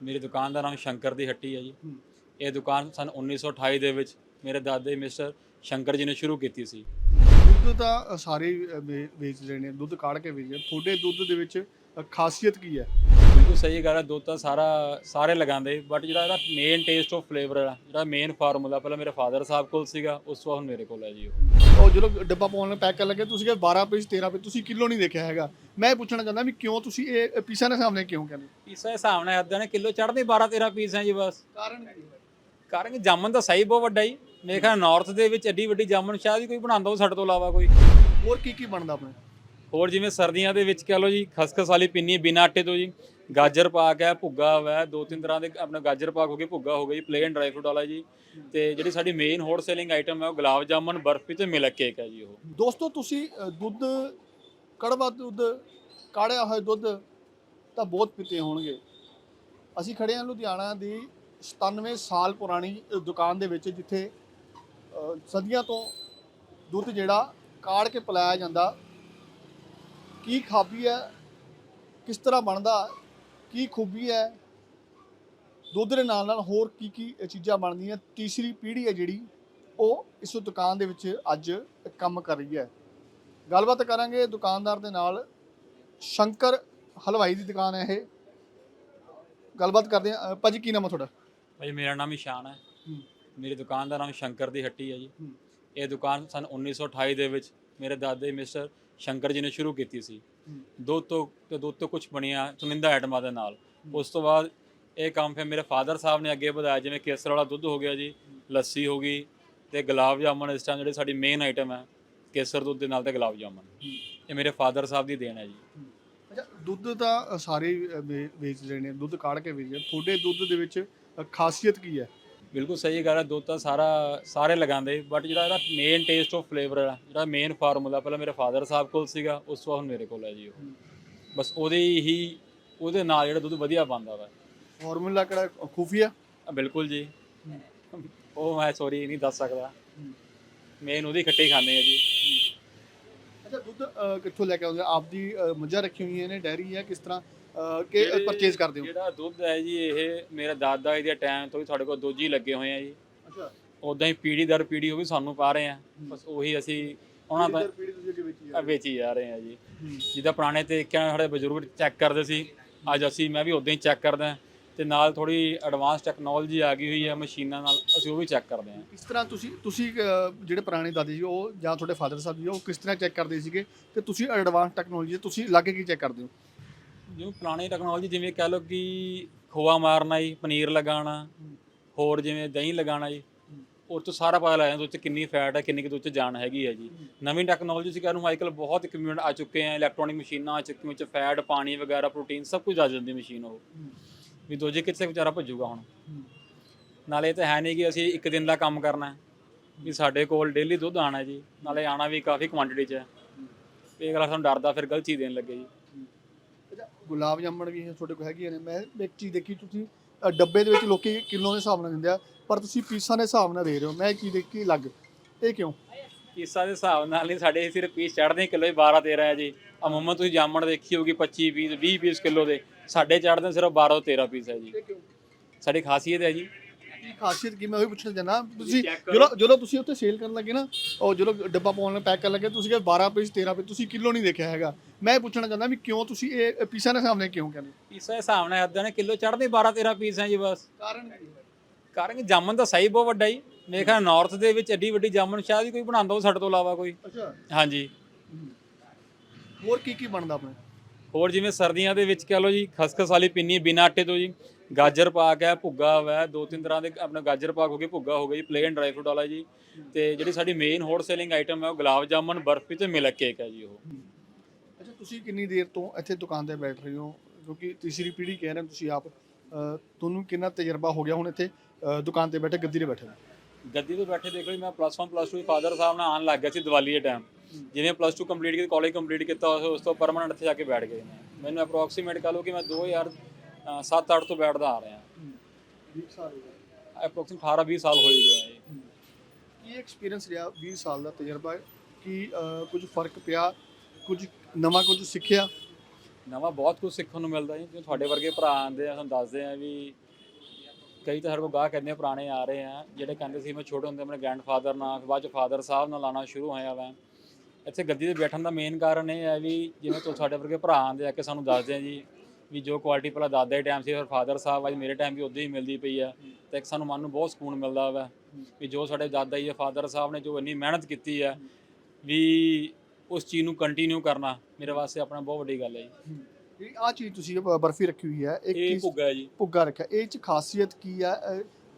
ਮੇਰੀ ਦੁਕਾਨ ਦਾ ਨਾਮ ਸ਼ੰਕਰ ਦੀ ਹੱਟੀ ਹੈ ਜੀ। ਇਹ ਦੁਕਾਨ ਸਨ 1928 ਦੇ ਵਿੱਚ ਮੇਰੇ ਦਾਦੇ ਮਿਸਟਰ ਸ਼ੰਕਰ ਜੀ ਨੇ ਸ਼ੁਰੂ ਕੀਤੀ ਸੀ ਦੁੱਧ ਤਾਂ ਸਾਰੇ ਵੇਚ ਰਹੇ ਨੇ ਦੁੱਧ ਕਾੜ ਕੇ ਵੇਚਦੇ ਆ। ਤੁਹਾਡੇ ਦੁੱਧ ਦੇ ਵਿੱਚ ਖਾਸੀਅਤ ਕੀ ਹੈ ਬਿਲਕੁਲ ਸਹੀ ਗੱਲ ਹੈ ਦੁੱਧ ਤਾਂ ਸਾਰਾ ਸਾਰੇ ਲਗਾਉਂਦੇ ਬਟ ਜਿਹੜਾ ਇਹਦਾ ਮੇਨ ਟੇਸਟ ਆਫ ਫਲੇਵਰ ਹੈ ਜਿਹੜਾ ਮੇਨ ਫਾਰਮੂਲਾ ਪਹਿਲਾਂ ਮੇਰੇ ਫਾਦਰ ਸਾਹਿਬ ਕੋਲ ਸੀਗਾ ਉਸ ਤੋਂ ਹੁਣ ਮੇਰੇ ਕੋਲ ਹੈ ਜੀ ਉਹ। ਉਹ ਜਦੋਂ ਡੱਬਾ ਪਾਉਣ ਨੂੰ ਪੈਕ ਕਰਨ ਲੱਗੇ ਤੁਸੀਂ ਕਿ 12 ਪੀਸ 13 ਪੀਸ ਤੁਸੀਂ ਕਿਲੋ ਨਹੀਂ ਦੇਖਿਆ ਹੈਗਾ। ਮੈਂ ਇਹ ਪੁੱਛਣਾ ਚਾਹੁੰਦਾ ਵੀ ਕਿਉਂ ਤੁਸੀਂ ਇਹ ਪੀਸਾਂ ਦੇ ਸਾਹਮਣੇ ਕਿਉਂ ਕਹਿੰਦੇ? ਪੀਸਾ ਹਿਸਾਬ ਨਾਲ ਏਦਾਂ ਨੇ ਕਿਲੋ ਚੜ੍ਹਦੇ 12 13 ਪੀਸ ਹੈ ਜੀ ਬਸ। ਕਾਰਨ ਕੀ ਕਾਰਨ ਕਿ ਜਾਮਨ ਤਾਂ ਸਹੀ ਬਹੁਤ ਵੱਡਾ ਜੀ। ਮੇਰੇ ਖਿਆਲ ਨਾਰਥ ਦੇ ਵਿੱਚ ਐਡੀ ਵੱਡੀ ਜਾਮਨ ਸ਼ਾਇਦ ਹੀ ਕੋਈ ਬਣਾਉਂਦਾ ਹੋ ਸਾਡੇ ਤੋਂ ਇਲਾਵਾ ਕੋਈ। ਹੋਰ ਕੀ ਕੀ ਬਣਦਾ ਆਪਣੇ? ਹੋਰ ਜਿਵੇਂ ਸਰਦੀਆਂ ਦੇ ਵਿੱਚ ਕਹ ਲਓ ਜੀ ਖਸਖਸ ਵਾਲੀ ਪਿੰਨੀ ਬਿਨਾਂ ਆਟੇ ਤੋਂ ਜੀ ਗਾਜਰ ਪਾਕ ਹੈ ਭੁੱਗਾ ਹੈ ਦੋ ਤਿੰਨ ਤਰ੍ਹਾਂ ਦੇ ਆਪਣਾ ਗਾਜਰ ਪਾਕ ਹੋ ਗਈ ਭੁੱਗਾ ਹੋ ਗਈ ਪਲੇਨ ਡਰਾਈ ਫਰੂਟ ਵਾਲਾ ਜੀ। ਤੇ ਜਿਹੜੀ ਸਾਡੀ ਮੇਨ ਹੋਟ ਸੇਲਿੰਗ ਆਈਟਮ ਹੈ ਉਹ ਗੁਲਾਬ ਜਾਮਨ ਬਰਫੀ ਤੇ ਮਿਲਕ ਕੇਕ ਹੈ ਜੀ ਉਹ। ਦੋਸਤੋ ਤੁਸੀਂ ਅ, ਦੁੱਧ ਕੜਵਾ ਦੁੱਧ ਕਾੜਿਆ ਹੋਇਆ ਦੁੱਧ ਤਾਂ ਬਹੁਤ ਪੀਤੇ ਹੋਣਗੇ। ਅਸੀਂ ਖੜੇ ਹਾਂ ਲੁਧਿਆਣਾ ਦੀ 97 ਸਾਲ ਪੁਰਾਣੀ ਅ, ਦੁਕਾਨ ਦੇ ਵਿੱਚ ਜਿੱਥੇ ਅ, ਸਦੀਆਂ ਤੋਂ ਦੁੱਧ ਜਿਹੜਾ ਕਾੜ ਕੇ ਪਿਲਾਇਆ ਜਾਂਦਾ। ਕੀ ਖਾਬੀ ਹੈ? ਕਿਸ ਤਰ੍ਹਾਂ ਬਣਦਾ? ਕੀ ਖੂਬੀ ਹੈ? ਦੁੱਧ ਦੇ ਨਾਲ ਨਾਲ ਹੋਰ ਕੀ ਕੀ ਚੀਜ਼ਾਂ ਬਣਦੀਆਂ? ਤੀਸਰੀ ਪੀੜ੍ਹੀ ਹੈ ਜਿਹੜੀ ਉਹ ਇਸ ਦੁਕਾਨ ਦੇ ਵਿੱਚ ਅੱਜ ਕੰਮ ਕਰ ਰਹੀ ਹੈ। ਗੱਲਬਾਤ ਕਰਾਂਗੇ ਦੁਕਾਨਦਾਰ ਦੇ ਨਾਲ। ਸ਼ੰਕਰ ਹਲਵਾਈ ਦੀ ਦੁਕਾਨ ਹੈ ਇਹ। ਗੱਲਬਾਤ ਕਰਦੇ ਅ, ਭਾਜੀ ਕੀ ਨਾਮ ਹੈ ਤੁਹਾਡਾ? ਭਾਈ ਮੇਰਾ ਨਾਮ ਇਸ਼ਾਨ ਹੈ। ਮੇਰੀ ਦੁਕਾਨ ਦਾ ਨਾਮ ਸ਼ੰਕਰ ਦੀ ਹੱਟੀ ਹੈ ਜੀ। ਇਹ ਦੁਕਾਨ ਸਨ 1928 ਦੇ ਵਿੱਚ। ਮੇਰੇ ਦਾਦੇ ਮਿਸਟਰ ਸ਼ੰਕਰ ਜੀ ਨੇ ਸ਼ੁਰੂ ਕੀਤੀ ਸੀ। ਦੁੱਧ ਤੋਂ ਤੇ ਦੁੱਧ ਤੋਂ ਕੁਝ ਬਣੀਆਂ ਚੁਣਿੰਦਾ ਆਈਟਮਾਂ ਦੇ ਨਾਲ। ਉਸ ਤੋਂ ਬਾਅਦ ਇਹ ਕੰਮ ਫਿਰ ਮੇਰੇ ਫਾਦਰ ਸਾਹਿਬ ਨੇ ਅੱਗੇ ਵਧਾਇਆ ਜਿਵੇਂ ਕੇਸਰ ਵਾਲਾ ਦੁੱਧ ਹੋ ਗਿਆ ਜੀ ਲੱਸੀ ਹੋ ਗਈ ਤੇ ਗੁਲਾਬ ਜਾਮਨ ਇਸ ਟਾਈਮ ਜਿਹੜੀ ਸਾਡੀ ਮੇਨ ਆਈਟਮ ਹੈ ਕੇਸਰ ਦੁੱਧ ਦੇ ਨਾਲ ਤੇ ਗੁਲਾਬ ਜਾਮਨ ਇਹ ਮੇਰੇ ਫਾਦਰ ਸਾਹਿਬ ਦੀ ਦੇਣ ਹੈ ਜੀ। ਅੱਛਾ ਦੁੱਧ ਤਾਂ ਸਾਰੇ ਵੇਚ ਨੇ ਦੁੱਧ ਕਾੜ ਕੇ ਵੇਚਦੇ ਆ। ਤੁਹਾਡੇ ਦੁੱਧ ਦੇ ਵਿੱਚ ਖਾਸੀਅਤ ਕੀ ਹੈ? ਬਿਲਕੁਲ ਸਹੀ ਗੱਲ ਹੈ ਦੁੱਧ ਤਾਂ ਸਾਰਾ ਸਾਰੇ ਲਗਾਉਂਦੇ ਬਟ ਜਿਹੜਾ ਇਹਦਾ ਮੇਨ ਟੇਸਟ ਆਫ ਫਲੇਵਰ ਹੈ ਜਿਹੜਾ ਮੇਨ ਫਾਰਮੂਲਾ ਪਹਿਲਾਂ ਮੇਰੇ ਫਾਦਰ ਸਾਹਿਬ ਕੋਲ ਸੀਗਾ ਉਸ ਤੋਂ ਬਾਅਦ ਹੁਣ ਮੇਰੇ ਕੋਲ ਹੈ ਜੀ ਉਹ। ਬਸ ਉਹਦੇ ਹੀ ਉਹਦੇ ਨਾਲ ਜਿਹੜਾ ਦੁੱਧ ਵਧੀਆ ਬਣਦਾ ਵਾ। ਫਾਰਮੂਲਾ ਕਿਹੜਾ ਖੂਫੀਆ? ਬਿਲਕੁਲ ਜੀ। ਉਹ ਮੈਂ ਸੌਰੀ ਨਹੀਂ ਦੱਸ ਸਕਦਾ। ਮੇਨ ਉਹਦੀ ਖੱਟੀ ਖਾਂਦੇ ਆ ਜੀ। ਅੱਛਾ ਦੁੱਧ ਕਿੱਥੋਂ ਲੈ ਕੇ ਆਉਂਦੇ? ਆਪਦੀ ਮੱਝਾਂ ਰੱਖੀ ਹੋਈਆਂ ਨੇ ਡੈਰੀ ਹੈ ਕਿਸ ਤਰ੍ਹਾਂ? ਕਿ ਜਿਹੜੇ- ਪਰਚੇਜ਼ ਕਰਦੇ ਹੋ? ਜਿਹੜਾ ਦੁੱਧ ਹੈ ਜੀ ਇਹ ਮੇਰੇ ਦਾਦਾ ਜੀ ਦੇ ਟਾਈਮ ਤੋਂ ਹੀ ਸਾਡੇ ਕੋਲ ਦੋਜੀ ਲੱਗੇ ਹੋਏ ਆ ਜੀ। ਅੱਛਾ। ਉਦਾਂ ਹੀ ਪੀੜੀ ਦਰ ਪੀੜੀ ਉਹ ਵੀ ਸਾਨੂੰ ਪਾ ਰਹੇ ਆ। ਬਸ ਉਹੀ ਅਸੀਂ ਉਹਨਾਂ ਦਾ ਪੀੜੀ ਤੁਸੀਂ ਅੱਗੇ ਵੇਚੀ ਜਾ ਰਹੇ ਆ ਜੀ। ਜਿੱਦਾਂ ਪੁਰਾਣੇ ਤਰੀਕਿਆਂ ਨਾਲ ਸਾਡੇ ਬਜ਼ੁਰਗ ਚੈੱਕ ਕਰਦੇ ਸੀ ਅੱਜ ਅਸੀਂ ਮੈਂ ਵੀ ਉਦਾਂ ਹੀ ਚੈੱਕ ਕਰਦਾ ਤੇ ਨਾਲ ਥੋੜੀ ਐਡਵਾਂਸ ਟੈਕਨੋਲੋਜੀ ਆ ਗਈ ਹੋਈ ਹੈ ਮਸ਼ੀਨਾਂ ਨਾਲ ਅਸੀਂ ਉਹ ਵੀ ਚੈੱਕ ਕਰਦੇ ਹਾਂ। ਇਸ ਤਰ੍ਹਾਂ ਤੁਸੀਂ ਤੁਸੀਂ ਅ, ਜਿਹੜੇ ਪੁਰਾਣੇ ਦਾਦੀ ਜੀ ਉਹ ਜਾਂ ਤੁਹਾਡੇ ਫਾਦਰ ਸਾਹਿਬ ਜੀ ਉਹ ਕਿਸ ਤਰ੍ਹਾਂ ਚੈੱਕ ਕਰਦੇ ਸੀਗੇ? ਤੇ ਤੁਸੀਂ ਐਡਵਾਂਸ ਟੈਕਨੋਲੋਜੀ ਤੁਸੀਂ ਲਾਗੇ ਕੀ ਚੈੱਕ ਕਰਦੇ ਹੋ? ਜਿਵੇਂ ਪੁਰਾਣੀ ਟੈਕਨੋਲੋਜੀ ਜਿਵੇਂ ਕਹਿ ਲਓ ਕਿ ਖੋਆ ਮਾਰਨਾ ਜੀ, ਪਨੀਰ ਲਗਾਉਣਾ, ਹੋਰ ਜਿਵੇਂ ਦਹੀਂ ਲਗਾਉਣਾ ਜੀ, ਉਹ ਤੋਂ ਸਾਰਾ ਪਤਾ ਲੱਗ ਜਾਂਦਾ ਉਹ 'ਚ ਕਿੰਨੀ ਫੈਟ ਹੈ, ਕਿੰਨੀ ਕੁ ਦੁੱਧ 'ਚ ਜਾਨ ਹੈਗੀ ਹੈ ਜੀ। ਨਵੀਂ ਟੈਕਨੋਲੋਜੀ ਸੀ ਨੂੰ ਅੱਜਕੱਲ ਬਹੁਤ ਇਕਵਿਪਮੈਂਟ ਆ ਚੁੱਕੇ ਆ ਇਲੈਕਟ੍ਰੋਨਿਕ ਮਸ਼ੀਨਾਂ ਆ ਚੁੱਕੀਆਂ ਵਿੱਚ ਫੈਟ ਪਾਣੀ ਵਗੈਰਾ ਪ੍ਰੋਟੀਨ ਸਭ ਕੁਝ ਆ ਜਾਂਦੀ ਮਸ਼ੀਨ ਉਹ। ਵੀ ਦੋਜੇ ਕਿੱਥੇ ਵਿਚਾਰਾ ਭੱਜੂਗਾ ਹੁਣ। ਨਾਲੇ ਇਹ ਤਾਂ ਹੈ ਨਹੀਂ ਕਿ ਅਸੀਂ ਇੱਕ ਦਿਨ ਦਾ ਕੰਮ ਕਰਨਾ ਵੀ ਸਾਡੇ ਕੋਲ ਡੇਲੀ ਦੁੱਧ ਆਣਾ ਜੀ, ਨਾਲੇ ਆਣਾ ਵੀ ਕਾਫੀ ਕੁਆਂਟੀਟੀ 'ਚ ਹੈ। ਇਹ ਗੱਲ ਸਾਨੂੰ ਡਰਦਾ, ਫਿਰ ਗਲਤ ਚੀਜ਼ ਦੇਣ ਲੱਗੇ ਜੀ। ਗੁਲਾਬ ਜਾਮਣ ਵੀ ਤੁਹਾਡੇ ਕੋਲ ਹੈਗੀਆਂ ਨੇ। ਮੈਂ ਇੱਕ ਚੀਜ਼ ਦੇਖੀ ਤੁਸੀਂ ਅ, ਡੱਬੇ ਦੇ ਵਿੱਚ ਲੋਕੀ ਕਿਲੋ ਦੇ ਹਿਸਾਬ ਨਾਲ ਦਿੰਦੇ ਆ ਪਰ ਤੁਸੀਂ ਪੀਸਾਂ ਦੇ ਹਿਸਾਬ ਨਾਲ ਦੇ ਰਹੇ ਹੋ। ਮੈਂ ਇਹ ਚੀਜ਼ ਦੇਖੀ ਲੱਗ ਇਹ ਕਿਉਂ? ਪੀਸਾਂ ਦੇ ਹਿਸਾਬ ਨਾਲ ਨਹੀਂ ਸਾਡੇ ਸਿਰਫ ਪੀਸ ਚੜਦੇ ਕਿਲੋ 12 13 ਹੈ ਜੀ। ਅਮੂਮਨ ਤੁਸੀਂ ਜਾਮਣ ਦੇਖੀ ਹੋਗੀ 25 20 20 ਪੀਸ ਕਿਲੋ ਦੇ। ਸਾਡੇ ਚੜਦੇ ਸਿਰਫ 12 ਤੋਂ 13 ਪੀਸ ਹੈ ਜੀ। ਇਹ ਕਿਉਂ? ਸਾਡੀ ਖਾਸੀਅਤ ਹੈ ਜੀ। ਕੀ ਖਾਸੀਅਤ ਕੀ ਮੈਂ ਉਹੀ ਪੁੱਛਣਾ ਚਾਹਨਾ ਤੁਸੀਂ। ਜਦੋਂ ਜਦੋਂ ਤੁਸੀਂ ਉੱਥੇ ਸੇਲ ਕਰਨ ਲੱਗੇ ਨਾ ਉਹ ਜਦੋਂ ਡੱਬਾ ਪਾਉਣ ਨੂੰ ਪੈਕ ਕਰਨ ਲੱਗੇ ਤੁਸੀਂ ਕਿ 12 ਪੀਸ 13 ਪੀਸ ਤੁਸੀਂ ਕਿਲੋ ਨਹੀਂ ਦੇਖਿਆ ਹੈਗਾ। ਮੈਂ ਇਹ ਪੁੱਛਣਾ ਚਾਹੁੰਦਾ ਵੀ ਕਿਉਂ ਤੁਸੀਂ ਇਹ ਪੀਸਾਂ ਦੇ ਸਾਹਮਣੇ ਕਿਉਂ ਕਹਿੰਦੇ? ਪੀਸਾਂ ਦੇ ਹਿਸਾਬ ਨਾਲ ਨੇ ਕਿਲੋ ਚੜਦੇ 12 13 ਪੀਸ ਹੈ ਜੀ ਬਸ। ਕਾਰਨ ਕੀ ਕਾਰਨ ਕਿ ਜਾਮਨ ਤਾਂ ਸਹੀ ਬਹੁਤ ਵੱਡਾ ਜੀ। ਮੇਰੇ ਖਿਆਲ ਨਾਰਥ ਦੇ ਵਿੱਚ ਐਡੀ ਵੱਡੀ ਜਾਮਨ ਸ਼ਾਇਦ ਹੀ ਕੋਈ ਬਣਾਉਂਦਾ ਹੋ ਸਾਡੇ ਤੋਂ ਇਲਾਵਾ ਕੋਈ। ਅੱਛਾ। ਹਾਂਜੀ। ਹੋਰ ਕੀ ਕੀ ਬਣਦਾ ਆਪਣੇ? ਹੋਰ ਜਿਵੇਂ ਸਰਦੀਆਂ ਦੇ ਵਿੱਚ ਕਹ ਲਓ ਜੀ ਖਸਖਸ ਵਾਲੀ ਪਿੰਨੀ ਬਿਨਾਂ ਆਟੇ ਤੋਂ ਜੀ। ਗਾਜਰ ਪਾਕ ਹੈ ਭੁੱਗਾ ਹੈ ਦੋ ਤਿੰਨ ਤਰ੍ਹਾਂ ਦੇ ਆਪਣਾ ਗਾਜਰ ਪਾਕ ਹੋ ਗਈ ਭੁੱਗਾ ਹੋ ਗਈ ਪਲੇਨ ਡਰਾਈ ਫਰੂਟ ਵਾਲਾ ਜੀ। ਤੇ ਜਿਹੜੀ ਸਾਡੀ ਮੇਨ ਹੋਟ ਸੇਲਿੰਗ ਆਈਟਮ ਹੈ ਉਹ ਗੁਲਾਬ ਜਾਮਨ ਬਰਫੀ ਤੇ ਮਿਲਕ ਕੇਕ ਹੈ ਜੀ ਉਹ। ਅੱਛਾ ਤੁਸੀਂ ਕਿੰਨੀ ਦੇਰ ਤੋਂ ਇੱਥੇ ਦੁਕਾਨ ਤੇ ਬੈਠ ਰਹੇ ਹੋ? ਕਿਉਂਕਿ ਤੀਸਰੀ ਪੀੜ੍ਹੀ ਕਹਿ ਰਹੇ ਹੋ ਤੁਸੀਂ ਆਪ ਤੁਹਾਨੂੰ ਕਿੰਨਾ ਤਜਰਬਾ ਹੋ ਗਿਆ ਹੁਣ ਇੱਥੇ ਦੁਕਾਨ ਤੇ ਬੈਠੇ ਗੱਦੀ ਤੇ ਬੈਠੇ? ਗੱਦੀ ਤੇ ਬੈਠੇ ਦੇਖ ਲਓ ਮੈਂ ਪਲੱਸ 1 ਪਲੱਸ 2 ਫਾਦਰ ਸਾਹਿਬ ਨਾਲ ਆਉਣ ਲੱਗ ਗਿਆ ਸੀ ਦੀਵਾਲੀ ਦੇ ਟਾਈਮ ਜਿਵੇਂ ਪਲੱਸ 2 ਕੰਪਲੀਟ ਕੀਤੀ ਕਾਲਜ ਕੰਪਲੀਟ ਕੀਤਾ ਉਸ ਤੋਂ ਪਰਮਨੈਂਟ ਇੱਥੇ ਜਾ ਕੇ ਬੈਠ ਗਏ। ਮੈਨੂੰ ਅਪਰੋਕਸੀਮੇਟ ਕਹ ਲਓ ਕਿ ਮੈਂ 2007 8 ਤੋਂ ਬੈਠਦਾ ਆ ਰਿਹਾ। 20 ਸਾਲ ਹੋ ਗਏ। ਅਪਰੋਕਸੀਮੇਟ 18 20 ਸਾਲ ਹੋ ਹੀ ਗਿਆ ਹੈ। ਕੀ ਐਕਸਪੀਰੀਅੰਸ ਰਿਹਾ 20 ਸਾਲ ਦਾ ਤਜਰਬਾ ਕੀ ਅਹ, ਕੁਝ ਫ਼ਰਕ ਪਿਆ ਕੁਝ ਨਵਾਂ ਕੁਝ ਸਿੱਖਿਆ? ਨਵਾਂ ਬਹੁਤ ਕੁਝ ਸਿੱਖਣ ਨੂੰ ਮਿਲਦਾ ਜੀ। ਜਿਵੇਂ ਤੁਹਾਡੇ ਵਰਗੇ ਭਰਾ ਆਉਂਦੇ ਆ ਸਾਨੂੰ ਦੱਸਦੇ ਆ ਵੀ ਕਈ ਤਾਂ ਸਾਡੇ ਕੋਲ ਗਾਹ ਕਹਿੰਦੇ ਆ, ਪੁਰਾਣੇ ਆ ਰਹੇ ਆ ਜਿਹੜੇ ਕਹਿੰਦੇ ਸੀ ਮੈਂ ਛੋਟੇ ਹੁੰਦੇ ਆਪਣੇ ਗ੍ਰੈਂਡਫਾਦਰ ਨਾਲ ਫਿਰ ਬਾਅਦ ਚ ਫਾਦਰ ਸਾਹਿਬ ਨਾਲ ਲਾਣਾ ਸ਼ੁਰੂ ਹੋਇਆ ਵਾ। ਇੱਥੇ ਗੱਦੀ ਤੇ ਬੈਠਣ ਦਾ ਮੇਨ ਕਾਰਨ ਇਹ ਹੈ ਵੀ ਜਿਵੇਂ ਤੁਸੀਂ ਸਾਡੇ ਵਰਗੇ ਭਰਾ ਆਉਂਦੇ ਆ ਕਿ ਸਾਨੂੰ ਦੱਸਦੇ ਆ ਜੀ ਵੀ ਜੋ ਕੁਆਲਿਟੀ ਪਹਿਲਾਂ ਦਾਦਾ ਦੇ ਟਾਈਮ ਸੀ ਫਿਰ ਫਾਦਰ ਸਾਹਿਬ ਅੱਜ ਮੇਰੇ ਟਾਈਮ ਵੀ ਉਦੋਂ ਹੀ ਮਿਲਦੀ ਪਈ ਆ ਤੇ ਇੱਕ ਸਾਨੂੰ ਮਨ ਨੂੰ ਬਹੁਤ ਸਕੂਨ ਮਿਲਦਾ ਵਾ ਵੀ ਜੋ ਸਾਡੇ ਦਾਦਾ ਜੀ ਫਾਦਰ ਸਾਹਿਬ ਨੇ ਜੋ ਇੰਨੀ ਮਿਹਨਤ ਕੀਤੀ ਆ ਵੀ ਉਸ ਚੀਜ਼ ਨੂੰ ਕੰਟੀਨਿਊ ਕਰਨਾ ਮੇਰੇ ਵਾਸਤੇ ਆਪਣਾ ਬਹੁਤ ਵੱਡੀ ਗੱਲ ਹੈ ਜੀ। ਜਿਹੜੀ ਆ ਚੀਜ਼ ਤੁਸੀਂ ਬਰਫੀ ਰੱਖੀ ਹੋਈ ਹੈ ਇਹ ਭੁੱਗਾ ਹੈ ਜੀ। ਭੁੱਗਾ ਰੱਖਿਆ? ਇਹ ਚ ਖਾਸੀਅਤ ਕੀ ਹੈ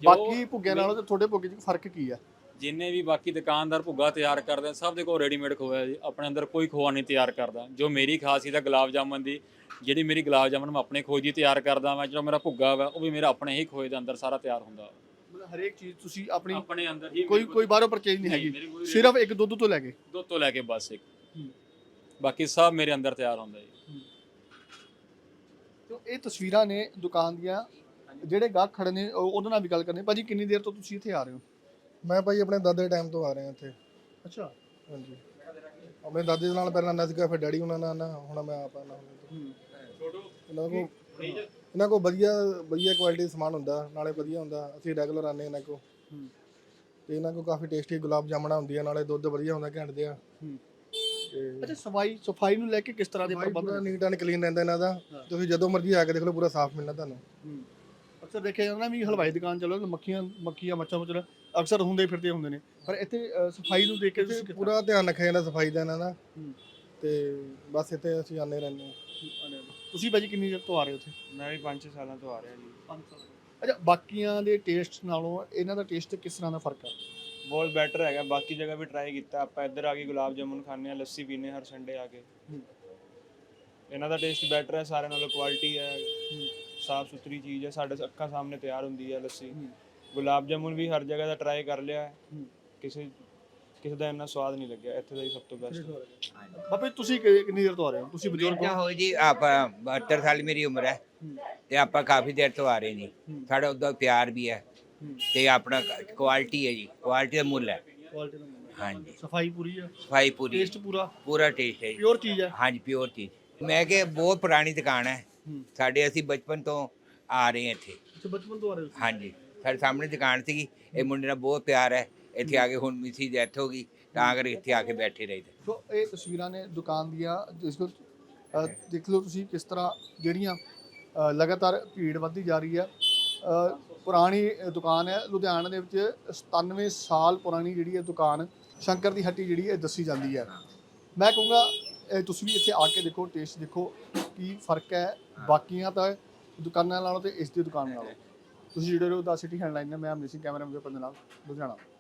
ਬਾਕੀ ਭੁੱਗਿਆਂ ਨਾਲੋਂ ਤੇ ਤੁਹਾਡੇ ਭੁੱਗੇ ਚ ਫ਼ਰਕ ਕੀ ਹੈ ਜਿੰਨੇ ਵੀ ਬਾਕੀ ਦੁਕਾਨਦਾਰ ਭੁੱਗਾ ਤਿਆਰ ਕਰਦੇ ਆ ਸਭ ਦੇ ਕੋਲ ਰੈਡੀਮੇਡ ਖੋਆ ਹੈ ਜੀ। ਆਪਣੇ ਅੰਦਰ ਕੋਈ ਖੋਆ ਨਹੀਂ ਤਿਆਰ ਕਰਦਾ। ਜੋ ਮੇਰੀ ਖਾਸੀਅਤ ਹੈ ਗੁਲਾਬ ਜਾਮਨ ਦੀ ਜਿਹੜੀ ਮੇਰੀ ਗੁਲਾਬ ਜਾਮਨ ਮੈਂ ਆਪਣੇ ਖੋਏ ਦੀ ਤਿਆਰ ਕਰਦਾ ਵਾਂ ਜਿਹੜਾ ਮੇਰਾ ਭੁੱਗਾ ਵਾ ਉਹ ਵੀ ਮੇਰਾ ਆਪਣੇ ਹੀ ਖੋਏ ਦੇ ਅੰਦਰ ਸਾਰਾ ਤਿਆਰ ਹੁੰਦਾ ਵਾ। ਮਤਲਬ ਹਰੇਕ ਚੀਜ਼ ਤੁਸੀਂ ਆਪਣੀ ਆਪਣੇ ਅੰਦਰ ਹੀ ਕੋਈ ਕੋਈ ਬਾਹਰੋਂ ਪਰਚੇਜ ਨਹੀਂ ਹੈਗੀ। ਕੋਲ ਸਿਰਫ ਇੱਕ ਦੁੱਧ ਤੋਂ ਲੈ ਕੇ? ਦੁੱਧ ਤੋਂ ਲੈ ਕੇ ਬਸ ਇੱਕ। ਬਾਕੀ ਸਭ ਮੇਰੇ ਅੰਦਰ ਤਿਆਰ ਹੁੰਦਾ ਜੀ। ਤੇ ਇਹ ਤਸਵੀਰਾਂ ਨੇ ਦੁਕਾਨ ਦੀਆਂ ਜਿਹੜੇ ਗਾਹਕ ਖੜੇ ਨੇ ਉਹ- ਉਹਦੇ ਨਾਲ ਵੀ ਗੱਲ ਕਰਨੀ ਭਾਜੀ ਕਿੰਨੀ ਦੇਰ ਤੋਂ ਤੁਸੀਂ ਇੱਥੇ ਆ ਰਹੇ ਹੋ? ਮੈਂ ਭਾਈ ਆਪਣੇ ਦਾਦੇ ਟਾਈਮ ਤੋਂ ਆ ਰਿਹਾ ਇੱਥੇ। ਅੱਛਾ। ਹਾਂਜੀ। ਆਪਣੇ ਦਾਦੇ ਦੇ ਨਾਲ ਪਹਿਲਾਂ ਸੀਗਾ ਫਿਰ ਡੈਡੀ ਉਹਨਾਂ ਨਾਲ ਆਉਂਦਾ, ਹੁਣ ਮੈਂ ਆਪ ਆਉਂਦਾ ਹੁਣ ਇਹਨਾਂ ਕੋ ਇਹਨਾਂ ਕੋ ਵਧੀਆ ਵਧੀਆ ਕੁਆਲਿਟੀ ਦਾ ਸਮਾਨ ਹੁੰਦਾ ਨਾਲੇ ਵਧੀਆ ਹੁੰਦਾ। ਅਸੀਂ ਰੈਗੂਲਰ ਆਨੇ ਇਹਨਾਂ ਕੋ ਹੂੰ। ਤੇ ਇਹਨਾਂ ਕੋ ਕਾਫੀ ਟੇਸਟੀ ਗੁਲਾਬ ਜਾਮਣਾ ਹੁੰਦੀਆਂ ਨਾਲੇ ਦੁੱਧ ਵਧੀਆ ਹੁੰਦਾ ਘੈਂਟ ਦੇ ਆ ਹੂੰ। ਤੇ ਅੱਛਾ ਸਫ਼ਾਈ ਸਫ਼ਾਈ ਨੂੰ ਲੈ ਕੇ ਕਿਸ ਤਰ੍ਹਾਂ ਦੇ ਪ੍ਰਬੰਧ ਪੂਰਾ ਨੇ? ਨੀਟ ਐਂਡ ਕਲੀਨ ਰਹਿੰਦਾ ਇਹਨਾਂ ਦਾ। ਹਾਂ। ਤੁਸੀਂ ਜਦੋਂ ਮਰਜ਼ੀ ਆ ਕੇ ਦੇਖ ਲਓ ਪੂਰਾ ਸਾਫ਼ ਮਿਲਣਾ ਤੁਹਾਨੂੰ। ਅਕਸਰ ਦੇਖਿਆ ਜਾਂਦਾ ਵੀ ਹਲਵਾਈ ਦੁਕਾਨ ਚਲੋ ਮੱਖੀਆਂ ਮੱਖੀਆਂ ਮੱਛਾਂ ਮੁੱਛਾਂ ਅਕਸਰ ਹੁੰਦੇ ਫਿਰਦੇ ਹੁੰਦੇ ਨੇ। ਪਰ ਇੱਥੇ ਸਫ਼ਾਈ ਨੂੰ ਦੇਖ ਕੇ ਤੁਸੀਂ ਪੂਰਾ ਧਿਆਨ ਰੱਖਿਆ ਜਾਂਦਾ ਸਫ਼ਾਈ ਦਾ ਇਹਨਾਂ ਦਾ। ਹੂੰ। ਤੇ ਬਸ ਇੱਥੇ ਅਸੀਂ ਆਨੇ ਰਹਿੰਦੇ ਹਾਂ। ਤੁਸੀਂ ਭਾਜੀ ਕਿੰਨੀ ਦੇਰ ਤੋਂ ਆ ਰਹੇ ਹੋ ਇੱਥੇ ਮੈਂ ਵੀ 5-6 ਸਾਲਾਂ ਤੋਂ ਆ ਰਿਹਾ ਜੀ। ਅੱਛਾ ਬਾਕੀਆਂ ਦੇ ਟੇਸਟ ਨਾਲੋਂ ਇਹਨਾਂ ਦਾ ਟੇਸਟ ਕਿਸ ਤਰ੍ਹਾਂ ਦਾ ਫ਼ਰਕ ਹੈ ਬਹੁਤ ਬੈਟਰ ਹੈਗਾ। ਬਾਕੀ ਜਗ੍ਹਾ ਵੀ ਟਰਾਈ ਕੀਤਾ। ਆਪਾਂ ਇੱਧਰ ਆ ਕੇ ਗੁਲਾਬ ਜਾਮੁਨ ਖਾਂਦੇ ਆ ਲੱਸੀ ਪੀਂਦੇ ਹਾਂ ਹਰ ਸੰਡੇ ਆ ਕੇ। ਹੂੰ। ਇਹਨਾਂ ਦਾ ਟੇਸਟ ਬੈਟਰ ਹੈ ਸਾਰਿਆਂ ਨਾਲੋਂ ਕੁਆਲਿਟੀ ਹੈ। ਸਾਫ਼ ਸੁਥਰੀ ਚੀਜ਼ ਹੈ। ਸਾਡੇ ਅੱਖਾਂ ਸਾਹਮਣੇ ਤਿਆਰ ਹੁੰਦੀ ਹੈ ਲੱਸੀ। ਹੂੰ। ਗੁਲਾਬ ਜਾਮੁਨ ਵੀ ਹਰ ਜਗ੍ਹਾ ਦਾ ਟਰਾਈ ਕਰ ਲਿਆ ਹੈ। ਕਿਸੇ ਕਿਸੇ ਦਾ ਇੰਨਾ ਸਵਾਦ ਨਹੀਂ ਲੱਗਿਆ। ਇੱਥੇ ਦਾ ਹੀ ਸਭ ਤੋਂ ਬੈਸਟ ਬਾਬਾ ਜੀ ਤੁਸੀਂ ਕਿ- ਕਿੰਨੀ ਦੇਰ ਤੋਂ ਆ ਰਹੇ ਹੋ? ਤੁਸੀਂ ਬਜ਼ੁਰਗ ਹੋ? ਹੋ ਜੀ ਆਪਾਂ 72 ਸਾਲ ਮੇਰੀ ਉਮਰ ਹੈ। ਤੇ ਆਪਾਂ ਕਾਫੀ ਦੇਰ ਤੋਂ ਆ ਰਹੇ ਹੂੰ। ਸਾਡਾ ਉਹਦਾ ਪਿਆਰ ਵੀ ਹੈ। ਤੇ ਆਪਣਾ ਕੁਆਲਿਟੀ ਹੈ ਜੀ। ਕੁਆਲਿਟੀ ਦਾ ਮੁੱਲ ਹੈ। ਕੁਆਲਿਟੀ ਦਾ ਮੁੱਲ ਹੈ। ਹਾਂਜੀ। ਸਫ਼ਾਈ ਪੂਰੀ ਹੈ? ਸਫ਼ਾਈ ਪੂਰੀ। ਟੇਸਟ ਪੂਰਾ? ਪੂਰਾ ਟੇਸਟ ਹੈ ਜੀ। ਪਿਓਰ ਚੀਜ਼ ਹੈ? ਹਾਂਜੀ ਪਿਓਰ ਚੀਜ਼। ਮੈਂ ਕਿ ਬਹੁਤ ਪੁਰਾਣੀ ਦੁਕਾਨ ਹੈ। ਸਾਡੇ ਅਸੀਂ ਬਚਪਨ ਤੋਂ ਆ ਰਹੇ ਹਾਂ ਇੱਥੇ। ਅੱਛਾ ਬਚਪਨ ਤੋਂ ਆ ਰਹੇ ਹੋ ਹਾਂਜੀ। ਸਾਡੇ ਸਾਹਮਣੇ ਦੁਕਾਨ ਸੀਗੀ ਇਹ ਮੁੰਡੇ ਨਾਲ ਬਹੁਤ ਪਿਆਰ ਹੈ ਇੱਥੇ ਆ ਕੇ ਹੁਣ ਮਿਸੀ ਡੈਥ ਹੋ ਗਈ ਤਾਂ ਕਰਕੇ ਇੱਥੇ ਆ ਕੇ ਬੈਠੇ ਰਹੀਦਾ। ਸੋ ਇਹ ਤਸਵੀਰਾਂ ਨੇ ਦੁਕਾਨ ਦੀਆਂ ਜਿਸ ਨੂੰ ਅ, ਦੇਖ ਲਓ ਤੁਸੀਂ ਕਿਸ ਤਰ੍ਹਾਂ ਜਿਹੜੀਆਂ ਅ, ਲਗਾਤਾਰ ਭੀੜ ਵੱਧਦੀ ਜਾ ਰਹੀ ਹੈ। ਅ, ਪੁਰਾਣੀ ਅ, ਦੁਕਾਨ ਹੈ ਲੁਧਿਆਣਾ ਦੇ ਵਿੱਚ 97 ਸਾਲ ਪੁਰਾਣੀ ਜਿਹੜੀ ਹੈ ਦੁਕਾਨ ਸ਼ੰਕਰ ਦੀ ਹੱਟੀ ਜਿਹੜੀ ਹੈ ਦੱਸੀ ਜਾਂਦੀ ਹੈ। ਮੈਂ ਕਹੂੰਗਾ ਇਹ ਤੁਸੀਂ ਵੀ ਇੱਥੇ ਆ ਕੇ ਦੇਖੋ ਟੇਸਟ ਦੇਖੋ ਕੀ ਫ਼ਰਕ ਹੈ ਬਾਕੀਆਂ ਤਾਂ ਦੁਕਾਨਾਂ ਨਾਲੋਂ ਤੇ ਇਸ ਦੀ ਦੁਕਾਨ ਨਾਲੋਂ। ਤੁਸੀਂ ਜਿਹੜੇ ਹੋ ਦਾ ਸਿਟੀ ਹੈਡਲਾਈਨ ਨੇ ਮੈਂ ਅਮਰੀਕ ਸਿੰਘ ਕੈਮਰਾ ਮੇਰੇ ਨਾਲ ਲੁਧਿਆਣਾ।